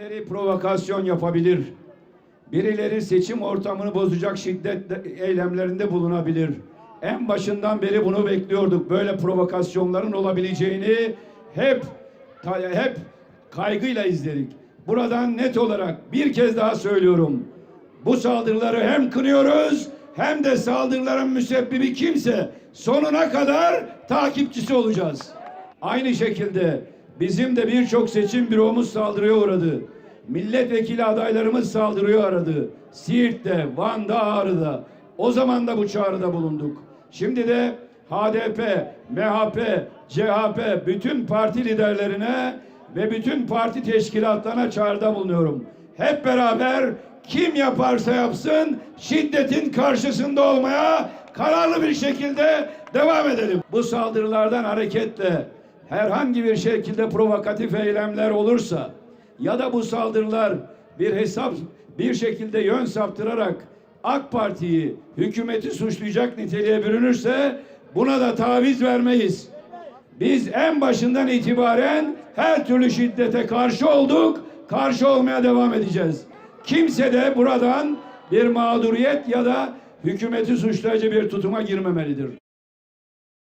Birileri provokasyon yapabilir. Birileri seçim ortamını bozacak şiddet eylemlerinde bulunabilir. En başından beri bunu bekliyorduk. Böyle provokasyonların olabileceğini hep hep kaygıyla izledik. Buradan net olarak bir kez daha söylüyorum. Bu saldırıları hem kınıyoruz hem de saldırıların müsebbibi kimse sonuna kadar takipçisi olacağız. Aynı şekilde bizim de birçok seçim büromuz saldırıya uğradı. Milletvekili adaylarımız saldırıyor aradı. Siirt'te, Van'da, Ağrı'da. O zaman da bu çağrıda bulunduk. Şimdi de HDP, MHP, CHP bütün parti liderlerine ve bütün parti teşkilatlarına çağrıda bulunuyorum. Hep beraber kim yaparsa yapsın şiddetin karşısında olmaya kararlı bir şekilde devam edelim. Bu saldırılardan hareketle herhangi bir şekilde provokatif eylemler olursa ya da bu saldırılar bir hesap bir şekilde yön saptırarak AK Parti'yi, hükümeti suçlayacak niteliğe bürünürse buna da taviz vermeyiz. Biz en başından itibaren her türlü şiddete karşı olduk, karşı olmaya devam edeceğiz. Kimse de buradan bir mağduriyet ya da hükümeti suçlayıcı bir tutuma girmemelidir.